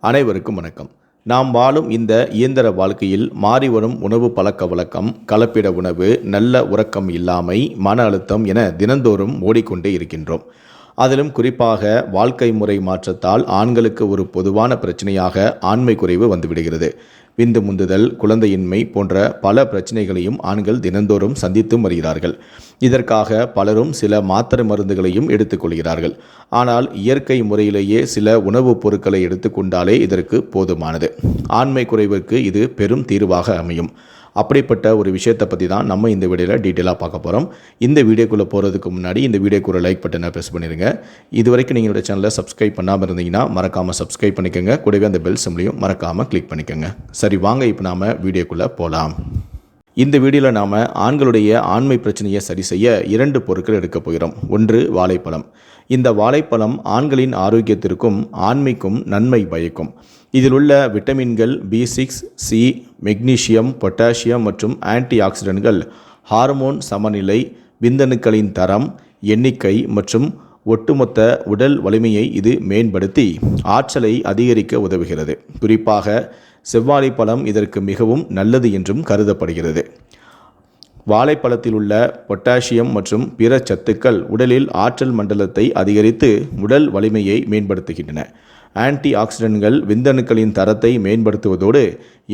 அனைவருக்கும் வணக்கம். நாம் வாழும் இந்த இயந்திர வாழ்க்கையில் மாறி வரும் உணவு பழக்க வழக்கம் கலப்பிட உணவு நல்ல உறக்கம் இல்லாமை மன அழுத்தம் என தினந்தோறும் ஓடிக்கொண்டே இருக்கின்றோம். அதிலும் குறிப்பாக வாழ்க்கை முறை மாற்றத்தால் ஆண்களுக்கு ஒரு பொதுவான பிரச்சனையாக ஆண்மை குறைவு வந்துவிடுகிறது. விந்து முந்துதல் குழந்தையின்மை போன்ற பல பிரச்சனைகளையும் ஆண்கள் தினந்தோறும் சந்தித்தும் வருகிறார்கள். இதற்காக பலரும் சில மாத்திரை மருந்துகளையும் எடுத்துக்கொள்கிறார்கள் ஆனால் இயற்கை முறையிலேயே சில உணவுப் பொருட்களை எடுத்துக்கொண்டாலே இதற்கு போதுமானது. ஆண்மை குறைவுக்கு இது பெரும் தீர்வாக அமையும். அப்படிப்பட்ட ஒரு விஷயத்தை பற்றி தான் நம்ம இந்த வீடியோவில் டீட்டெயிலாக பார்க்க போகிறோம் இந்த வீடியோக்குள்ளே போகிறதுக்கு முன்னாடி இந்த வீடியோக்கு ஒரு லைக் பட்டனை ப்ரெஸ் பண்ணிடுங்க. இது வரைக்கும் நீங்கள் சேனலை சப்ஸ்கிரைப் பண்ணாமல் இருந்தீங்கன்னா மறக்காமல் சப்ஸ்கிரைப் பண்ணிக்கோங்க. கூடவே அந்த பெல் சிம்லையும் மறக்காமல் கிளிக் பண்ணிக்கோங்க. சரி வாங்க இப்போ நாம் வீடியோக்குள்ளே போகலாம் இந்த வீடியோவில் நாம் ஆண்களுடைய ஆண்மை பிரச்சனையை சரி செய்ய இரண்டு பொருட்கள் எடுக்க போகிறோம். ஒன்று வாழைப்பழம். இந்த வாழைப்பழம் ஆண்களின் ஆரோக்கியத்திற்கும் ஆண்மைக்கும் நன்மை பயக்கும். இதில் உள்ள விட்டமின்கள் B six C magnesium potassium மற்றும் ஆன்டி ஆக்சிடென்ட்கள் ஹார்மோன் சமநிலை விந்தணுக்களின் தரம் எண்ணிக்கை மற்றும் ஒட்டுமொத்த உடல் வலிமையை இது மேம்படுத்தி ஆற்றலை அதிகரிக்க உதவுகிறது. குறிப்பாக செவ்வாழைப்பழம் இதற்கு மிகவும் நல்லது என்றும் கருதப்படுகிறது. வாழைப்பழத்தில் உள்ள பொட்டாசியம் மற்றும் பிற சத்துக்கள் உடலில் ஆற்றல் மண்டலத்தை அதிகரித்து உடல் வலிமையை மேம்படுத்துகின்றன. ஆன்டி ஆக்சிடென்ட்கள் விந்தணுக்களின் தரத்தை மேம்படுத்துவதோடு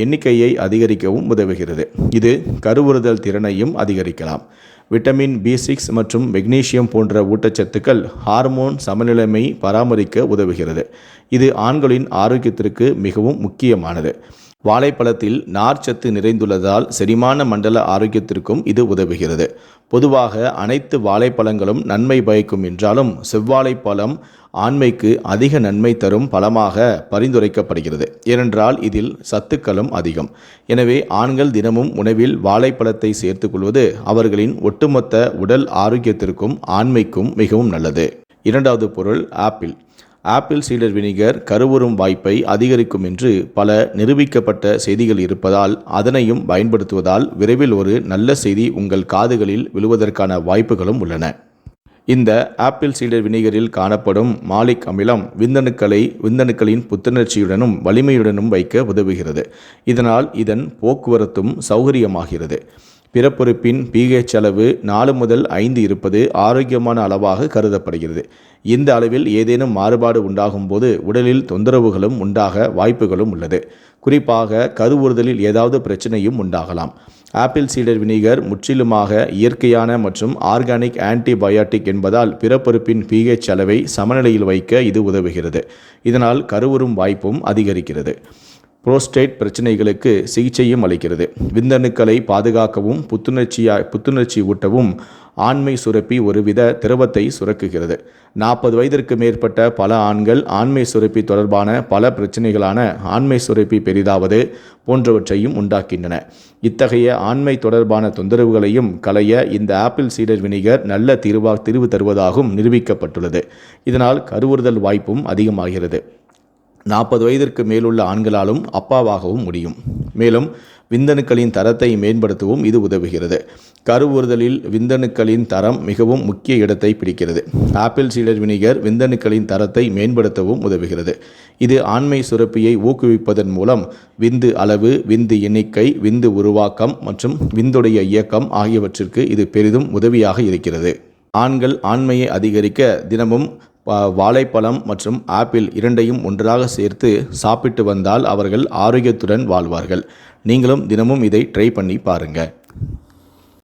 எண்ணிக்கையை அதிகரிக்கவும் உதவுகிறது. இது கருவுறுதல் திறனையும் அதிகரிக்கலாம். விட்டமின் பி சிக்ஸ் மற்றும் மெக்னீசியம் போன்ற ஊட்டச்சத்துக்கள் ஹார்மோன் சமநிலைமை பராமரிக்க உதவுகிறது. இது ஆண்களின் ஆரோக்கியத்திற்கு மிகவும் முக்கியமானது. வாழைப்பழத்தில் நார்ச்சத்து நிறைந்துள்ளதால் செரிமான மண்டல ஆரோக்கியத்திற்கும் இது உதவுகிறது. பொதுவாக அனைத்து வாழைப்பழங்களும் நன்மை பயக்கும் என்றாலும் செவ்வாழைப்பழம் ஆண்மைக்கு அதிக நன்மை தரும் பழமாக பரிந்துரைக்கப்படுகிறது. ஏனென்றால் இதில் சத்துக்களும் அதிகம். எனவே ஆண்கள் தினமும் உணவில் வாழைப்பழத்தை சேர்த்துக்கொள்வது அவர்களின் ஒட்டுமொத்த உடல் ஆரோக்கியத்திற்கும் ஆண்மைக்கும் மிகவும் நல்லது. இரண்டாவது பொருள் ஆப்பிள். ஆப்பிள் சீடர் வினிகர் கருவுறும் வாய்ப்பை அதிகரிக்கும் என்று பல நிரூபிக்கப்பட்ட செய்திகள் இருப்பதால் அதனையும் பயன்படுத்துவதால் விரைவில் ஒரு நல்ல செய்தி உங்கள் காதுகளில் விழுவதற்கான வாய்ப்புகளும் உள்ளன. இந்த ஆப்பிள் சீடர் வினிகரில் காணப்படும் மாலிக் அமிலம் விந்தணுக்களை விந்தணுக்களின் புத்துணர்ச்சியுடனும் வலிமையுடனும் வைக்க உதவுகிறது. இதனால் இதன் போக்குவரத்தும் சௌகரியமாகிறது. பிறப்புறுப்பின் பிஹெச் அளவு நாலு முதல் ஐந்து இருப்பது ஆரோக்கியமான அளவாக கருதப்படுகிறது. இந்த அளவில் ஏதேனும் மாறுபாடு உண்டாகும் போது உடலில் தொந்தரவுகளும் உண்டாக வாய்ப்புகளும் உள்ளது. குறிப்பாக கருவுறுதலில் ஏதாவது பிரச்சனையும் உண்டாகலாம். ஆப்பிள் சீடர் வினிகர் முற்றிலுமாக இயற்கையான மற்றும் ஆர்கானிக் ஆன்டிபயாட்டிக் என்பதால் பிறப்பொறுப்பின் பிஹெச் அளவை சமநிலையில் வைக்க இது உதவுகிறது. இதனால் கருவுறும் வாய்ப்பும் அதிகரிக்கிறது. புரோஸ்டேட் பிரச்சனைகளுக்கு சிகிச்சையும் அளிக்கிறது. விந்தணுக்களை பாதுகாக்கவும் புத்துணர்ச்சியா புத்துணர்ச்சி ஊட்டவும் ஆண்மை சுரப்பி ஒருவித திரவத்தை சுரக்குகிறது. நாற்பது வயதிற்கு மேற்பட்ட பல ஆண்கள் ஆண்மை சுரப்பி தொடர்பான பல பிரச்சனைகளான ஆண்மை சுரப்பி பெரிதாவது போன்றவற்றையும் உண்டாக்கின்றன. இத்தகைய ஆண்மை தொடர்பான தொந்தரவுகளையும் களைய இந்த ஆப்பிள் சீடர் வினிகர் நல்ல தீர்வா தீர்வு தருவதாகவும் நிரூபிக்கப்பட்டுள்ளது. இதனால் கருவுறுதல் வாய்ப்பும் அதிகமாகிறது. நாற்பது வயதிற்கு மேலுள்ள ஆண்களாலும் அப்பாவாகவும் முடியும். மேலும் விந்தணுக்களின் தரத்தை மேம்படுத்தவும் இது உதவுகிறது. கருவுறுதலில் விந்தணுக்களின் தரம் மிகவும் முக்கிய இடத்தை பிடிக்கிறது. ஆப்பிள் சீடர் வினிகர் விந்தணுக்களின் தரத்தை மேம்படுத்தவும் உதவுகிறது. இது ஆண்மை சுரப்பியை ஊக்குவிப்பதன் மூலம் விந்து அளவு விந்து எண்ணிக்கை விந்து உருவாக்கம் மற்றும் விந்துடைய இயக்கம் ஆகியவற்றிற்கு இது பெரிதும் உதவியாக இருக்கிறது. ஆண்கள் ஆண்மையை அதிகரிக்க தினமும் வாழைப்பழம் மற்றும் ஆப்பிள் இரண்டையும் ஒன்றாக சேர்த்து சாப்பிட்டு வந்தால் அவர்கள் ஆரோக்கியத்துடன் வாழ்வார்கள். நீங்களும் தினமும் இதை ட்ரை பண்ணி பாருங்கள்